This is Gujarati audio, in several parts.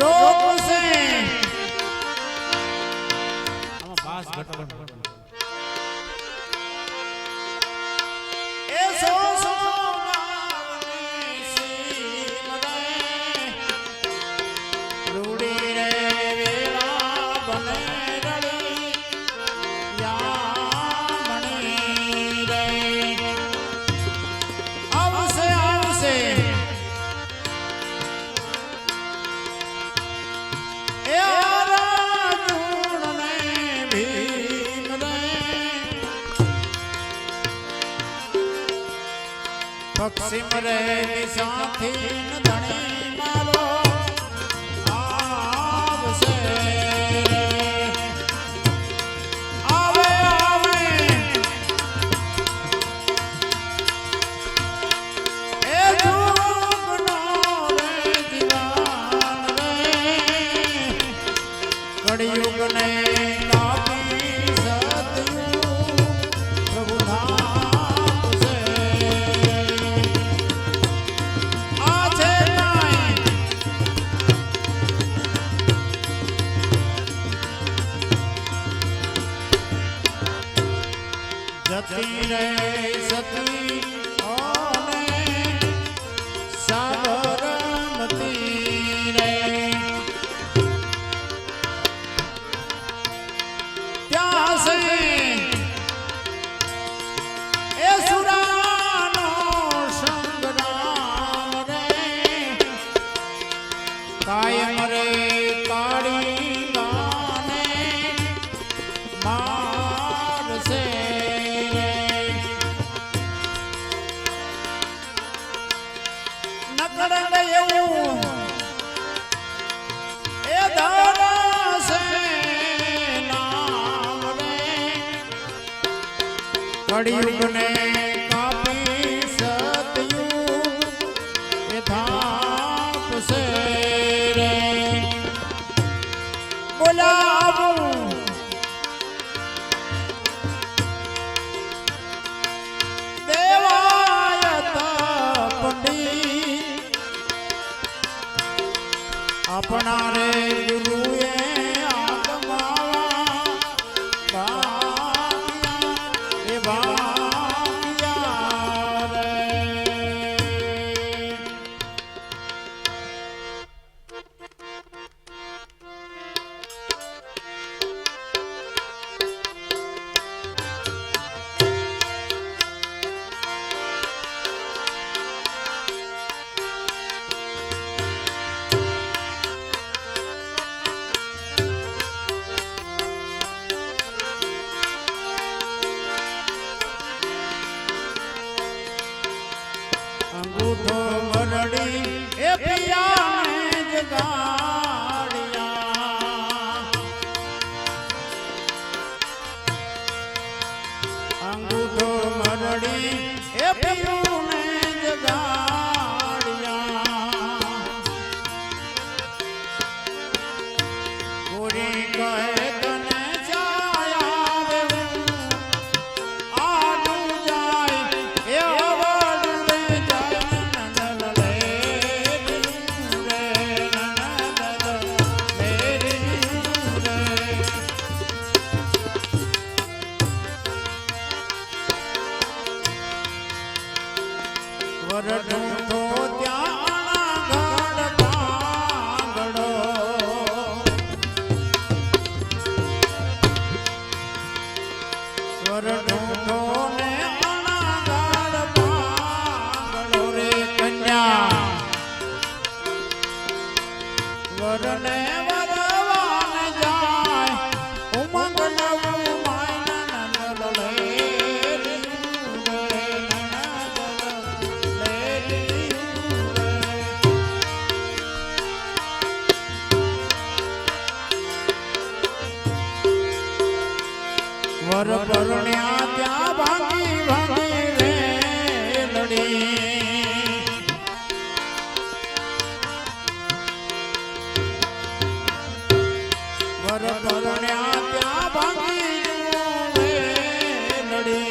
રોકશે આમાં બાસ ઘટવાનું ભક્સિમરેલી સાથી ધણી. કળિયુગને કાપી સતયુગ એ થાપ સે રે બોલાવું. દેવાય તપડી આપણા રે ગુરુએ પૂરી કરે વર પરણ્યા ત્યાં ભાંગી ભાંગી વેલડી વર પરણ્યા ત્યાં ભાંગી વેલડી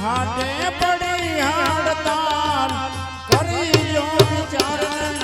હાટે પડી હાડતાલ કરી વિચાર ન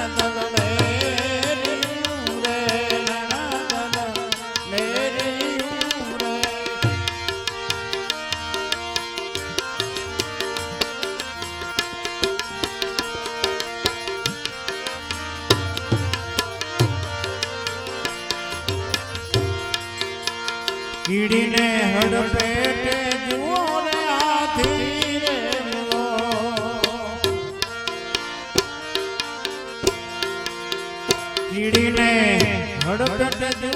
ನೋಡು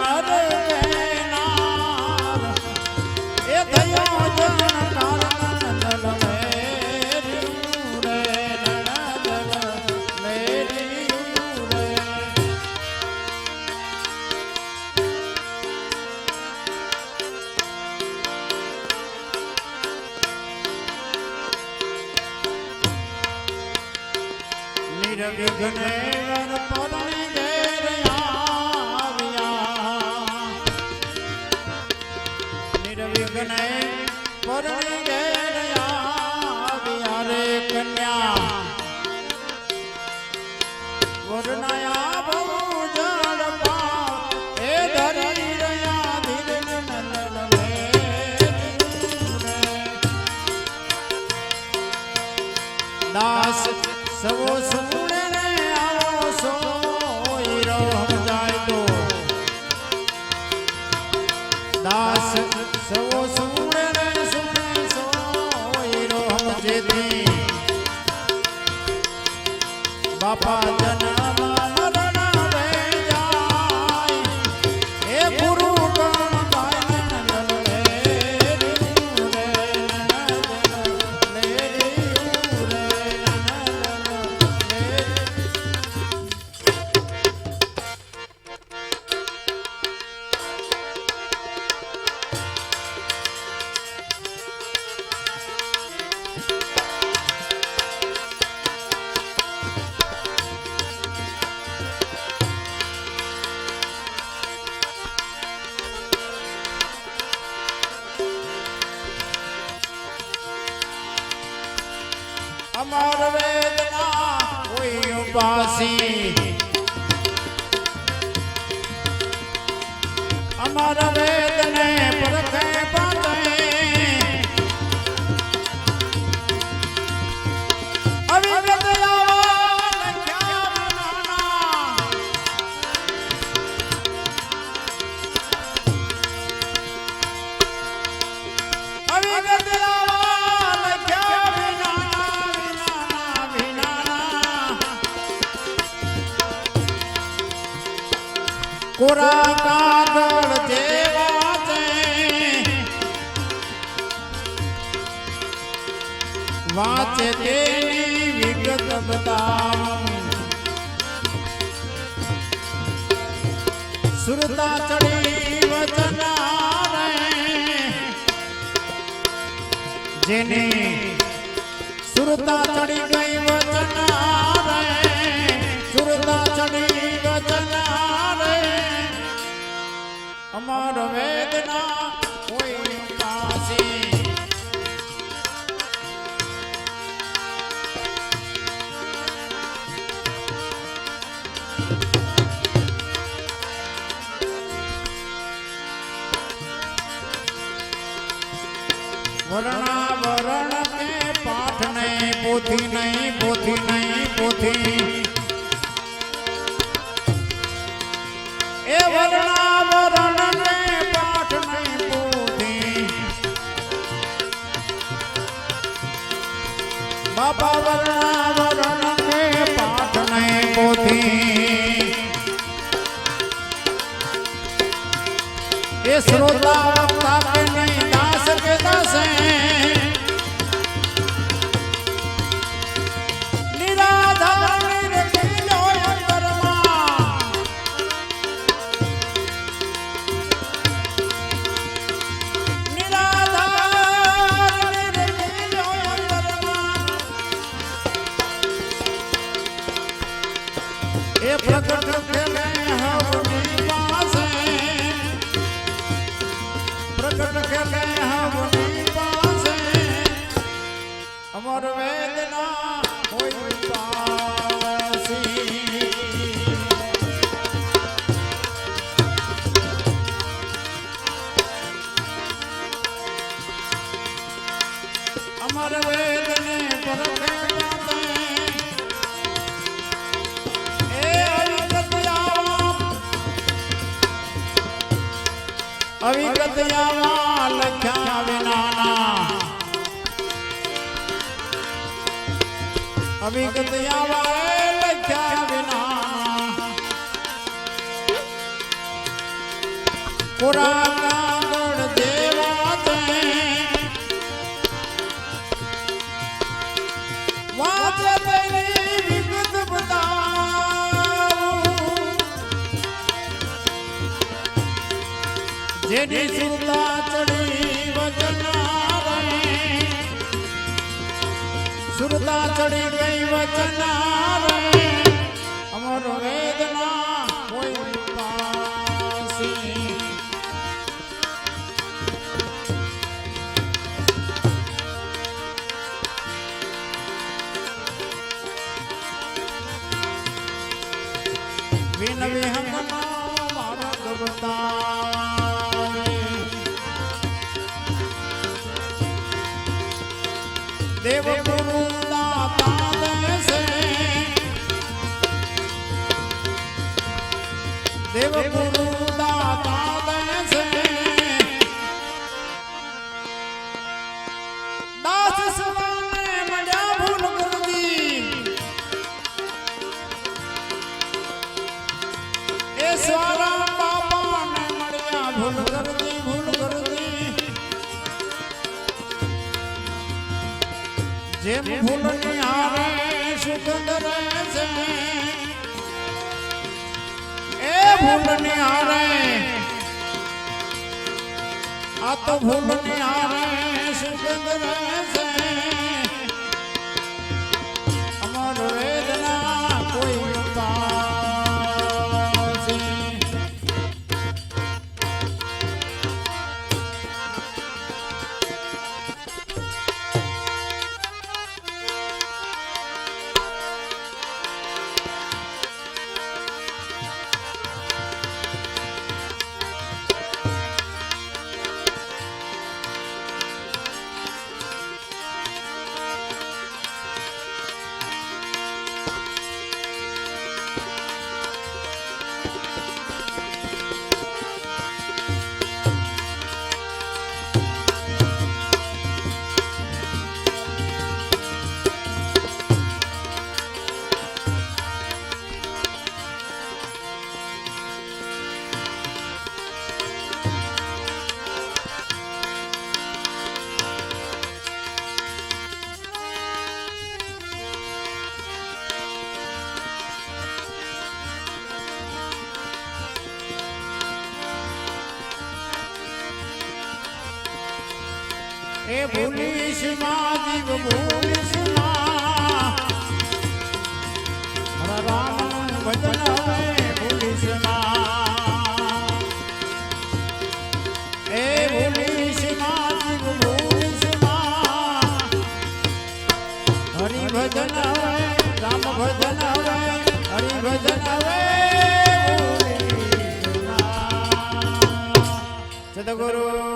ગગને અમર વેદના કોઈ ઉપાસી. અમર વેદને પરખે કોરા કાગળ જેવા છે. વાંચે તેની વિગત બતાવું સુરતા ચડી વચનારે જેને સુરતા ચડી ગઈ વચનારે સુરતા ચડી વચના અમર વેદના કોઈ પાસી વર્ણા વરણ કે પાઠ નહીં પોથી નહીં પોથી નહીં પોથી. શ્રોતા વક્તા અવિગતયાવા એ લખ્યા વિના કોરા કાગળ જેવા તે વાંચે તેની વિગત બતાવું સુરતા ચડી ગઈ વચના રે અમર વેદના કોઈ પાસી વિન દેવ ગુરુ જેમ ફૂલની હારે સુગંધ રહે છે. એ ફૂલની હારે આ તો ફૂલની હારે સુગંધ રહે છે. અમર વેદના ભજન હવે રામ ભજન હવે હરિ ભજન હવે સદગુરુ